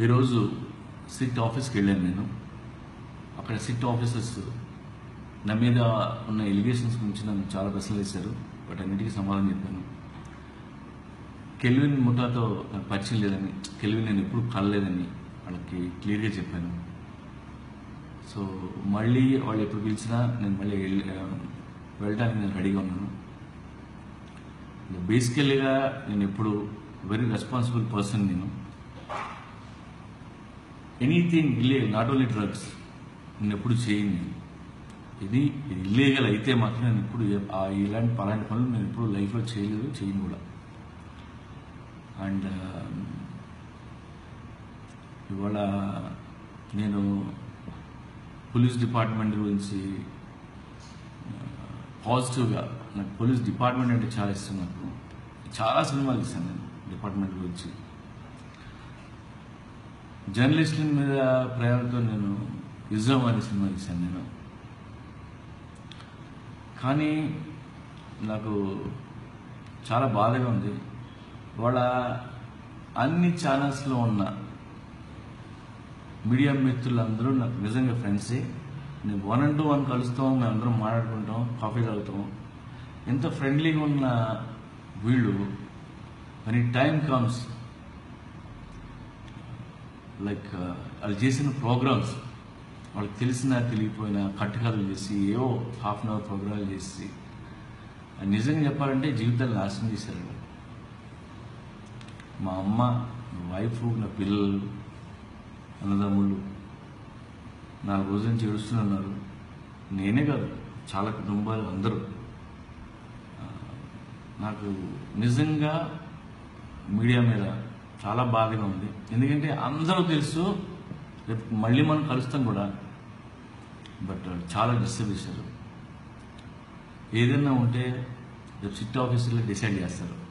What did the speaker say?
ఈరోజు సిట్ ఆఫీస్కి వెళ్ళాను నేను. అక్కడ సిట్ ఆఫీసర్స్ నా మీద ఉన్న ఎలిగేషన్స్ గురించి నన్ను చాలా ప్రశ్నలు వేశారు. వాటి అన్నిటికీ సమాధానం చెప్పాను. కెల్విన్ ముఠాతో నాకు పరిచయం లేదని కెల్విన్ నేను ఎప్పుడు కలలేదని వాళ్ళకి క్లియర్గా చెప్పాను. సో మళ్ళీ వాళ్ళు ఎప్పుడు పిలిచినా నేను మళ్ళీ వెళ్ళి- వెళ్ళడానికి నేను రెడీగా ఉన్నాను. బేసికల్గా నేను ఎప్పుడు వెరీ రెస్పాన్సిబుల్ పర్సన్ నేను. Anything illegal not only drugs నేను ఎప్పుడు చేయను నేను. ఇది ఇల్లీగల్ అయితే మాత్రం నేను ఎప్పుడు ఆ ఇలాంటి పలాంటి పనులు నేను ఎప్పుడు లైఫ్లో చేయలేదు చేయను కూడా. అండ్ ఇవాళ నేను పోలీస్ డిపార్ట్మెంట్ గురించి పాజిటివ్గా నాకు పోలీస్ డిపార్ట్మెంట్ అంటే చాలా ఇష్టం నాకు. చాలా సినిమాలు ఇస్తాను నేను డిపార్ట్మెంట్ గురించి. జర్నలిస్టుల మీద ప్రేమతో నేను యుద్ధం అనే సినిమా తీశాను నేను. కానీ నాకు చాలా బాధగా ఉంది. వాళ్ళ అన్ని ఛానల్స్లో ఉన్న మీడియా మిత్రులందరూ నాకు నిజంగా ఫ్రెండ్సే. నేను వన్ అండ్ టూ వన్ కలుస్తాం మేమందరం మాట్లాడుకుంటాం కాఫీ తాగుతాం. ఎంత ఫ్రెండ్లీగా ఉన్న వీళ్ళు అని టైం కమ్స్ లైక్ వాళ్ళు చేసిన ప్రోగ్రామ్స్ వాళ్ళకి తెలిసినా తెలియపోయినా కట్టుకథలు చేసి ఏవో హాఫ్ అన్ అవర్ ప్రోగ్రాలు చేసి నిజంగా చెప్పాలంటే జీవితాలు నాశనం చేశారు మా అమ్మ వైఫ్ నా పిల్లలు అన్నదమ్ముళ్ళు నాలుగు రోజుల నుంచి ఏడుస్తున్నారు నేనే కాదు చాలా కుటుంబాలు అందరూ. నాకు నిజంగా మీడియా మీద చాలా బాధగా ఉంది. ఎందుకంటే అందరూ తెలుసు రేపు మళ్ళీ మనం కలుస్తాం కూడా. బట్ చాలా డిస్టర్బ్ చేశారు. ఏదైనా ఉంటే రేపు సిట్ ఆఫీసులో డిసైడ్ చేస్తారు.